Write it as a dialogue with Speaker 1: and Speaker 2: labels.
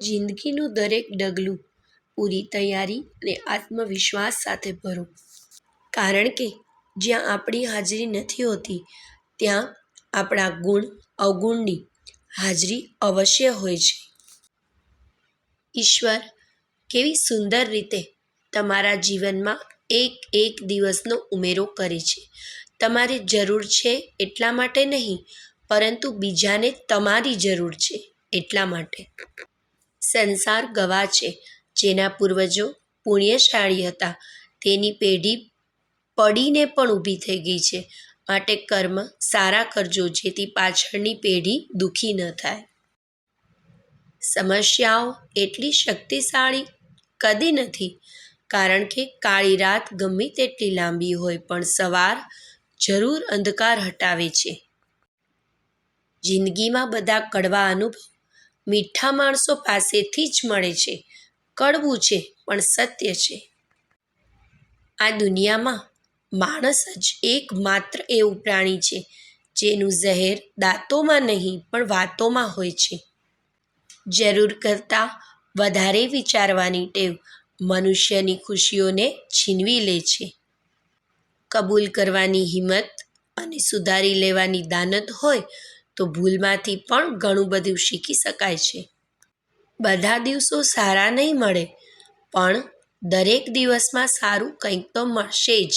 Speaker 1: જિંદગીનું દરેક ડગલું પૂરી તૈયારી અને આત્મવિશ્વાસ સાથે ભરો. કારણ કે જ્યાં આપણી હાજરી નથી હોતી, ત્યાં આપણા ગુણ અવગુણની હાજરી અવશ્ય હોય છે. ઈશ્વર, કેવી સુંદર રીતે તમારા જીવનમાં એક એક દિવસનો ઉમેરો કરે છે. તમારે જરૂર છે એટલા માટે નહીં, પરંતુ બીજાને તમારી જરૂર છે એટલા માટે. સંસાર ગવા છે. જેના પૂર્વજો પુણ્યશાળી હતા. તેની પેઢી પડીને પણ ઊભી થઈ ગઈ છે. માટે કર્મ સારા કરજો, જેથી પાછળની પેઢી દુઃખી ન થાય. સમસ્યાઓ એટલી શક્તિશાળી કદી નથી, કારણ કે કાળી રાત ગમે તેટલી લાંબી હોય, પણ સવાર જરૂર અંધકાર હટાવે છે. જિંદગીમાં બધા કડવા અનુભવ મીઠા માણસો પાસેથી જ મળે છે. કડવું છે, પણ સત્ય છે. આ દુનિયામાં માણસ જ એકમાત્ર એવું પ્રાણી છે, જેનું ઝહેર દાંતોમાં નહીં, પણ વાતોમાં હોય છે. જરૂર કરતાં વધારે વિચારવાની ટેવ મનુષ્યની ખુશીઓને છીનવી લે છે. કબૂલ કરવાની હિંમત અને સુધારી લેવાની દાનત હોય તો ભૂલમાંથી પણ ઘણું બધું શીખી શકાય છે. બધા દિવસો સારા નહીં મળે, પણ દરેક દિવસમાં સારું કંઈક તો મળશે જ.